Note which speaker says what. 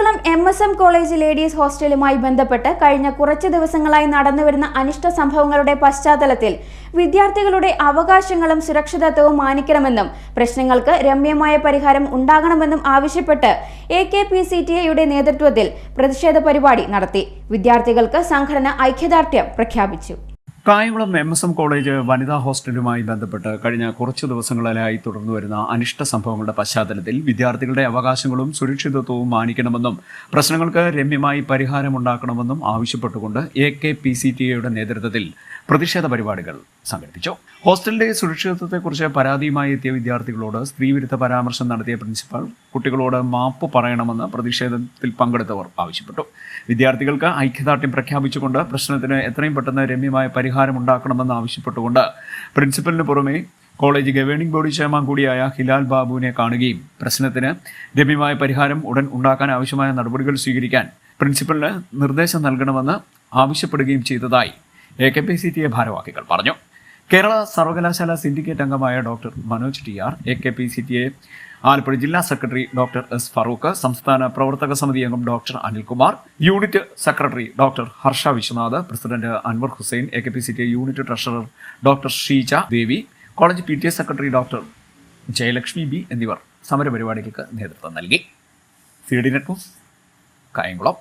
Speaker 1: Kayamkulam M S M college ladies ഹോസ്റ്റലുമായി ബന്ധപ്പെട്ട് കഴിഞ്ഞ കുറച്ച് ദിവസങ്ങളായി നടന്നുവരുന്ന അനിഷ്ട സംഭവങ്ങളുടെ പശ്ചാത്തലത്തിൽ വിദ്യാർത്ഥികളുടെ അവകാശങ്ങളും സുരക്ഷിതത്വവും മാനിക്കണമെന്നും പ്രശ്നങ്ങൾക്ക് രമ്യമായ പരിഹാരം ഉണ്ടാകണമെന്നും ആവശ്യപ്പെട്ട് A K P C T എയുടെ നേതൃത്വത്തിൽ പ്രതിഷേധ പരിപാടി നടത്തി. വിദ്യാർത്ഥികൾക്ക് സംഘടന ഐക്യദാർഢ്യം പ്രഖ്യാപിച്ചു.
Speaker 2: Kayamkulam M S M college വനിതാ ഹോസ്റ്റലുമായി ബന്ധപ്പെട്ട് കഴിഞ്ഞ കുറച്ചു ദിവസങ്ങളിലായി തുടർന്നു വരുന്ന അനിഷ്ട സംഭവങ്ങളുടെ പശ്ചാത്തലത്തിൽ വിദ്യാർത്ഥികളുടെ അവകാശങ്ങളും സുരക്ഷിതത്വവും മാനിക്കണമെന്നും പ്രശ്നങ്ങൾക്ക് രമ്യമായി പരിഹാരമുണ്ടാക്കണമെന്നും ആവശ്യപ്പെട്ടുകൊണ്ട് A K P C T എയുടെ നേതൃത്വത്തിൽ പ്രതിഷേധ പരിപാടികൾ സംഘടിപ്പിച്ചു. ഹോസ്റ്റലിന്റെ സുരക്ഷിതത്വത്തെക്കുറിച്ച് പരാതിയുമായി എത്തിയ വിദ്യാർത്ഥികളോട് സ്ത്രീവിരുദ്ധ പരാമർശം നടത്തിയ പ്രിൻസിപ്പൽ കുട്ടികളോട് മാപ്പ് പറയണമെന്ന് പ്രതിഷേധത്തിൽ പങ്കെടുത്തവർ ആവശ്യപ്പെട്ടു. വിദ്യാർത്ഥികൾക്ക് ഐക്യദാർഢ്യം പ്രഖ്യാപിച്ചുകൊണ്ട് പ്രശ്നത്തിന് എത്രയും പെട്ടെന്ന് രമ്യമായ പരിഹാരം ഉണ്ടാക്കണമെന്ന് ആവശ്യപ്പെട്ടുകൊണ്ട് പ്രിൻസിപ്പലിന് പുറമെ കോളേജ് ഗവേണിംഗ് ബോഡി ചെയർമാൻ കൂടിയായ ഹിലാൽ ബാബുവിനെ കാണുകയും പ്രശ്നത്തിന് രമ്യമായ പരിഹാരം ഉടൻ ഉണ്ടാക്കാൻ ആവശ്യമായ നടപടികൾ സ്വീകരിക്കാൻ പ്രിൻസിപ്പലിന് നിർദ്ദേശം നൽകണമെന്ന് ആവശ്യപ്പെടുകയും ചെയ്തതായി A K P C T A ഭാരവാഹികൾ പറഞ്ഞു. കേരള സർവകലാശാല സിൻഡിക്കേറ്റ് അംഗമായ doctor Manoj T R A K P C T A Alappuzha ജില്ലാ സെക്രട്ടറി ഡോക്ടർ എസ് ഫറൂഖ് സംസ്ഥാന പ്രവർത്തക സമിതി അംഗം doctor Anilkumar unit secretary doctor Harsha Viswanath president Anwar Hussain A K P C T A unit treasurer doctor Sheeja Devi college P T A secretary doctor Jayalakshmi B എന്നിവർ സമരപരിപാടികൾക്ക് നേതൃത്വം നൽകി. C D net news Kayamkulam.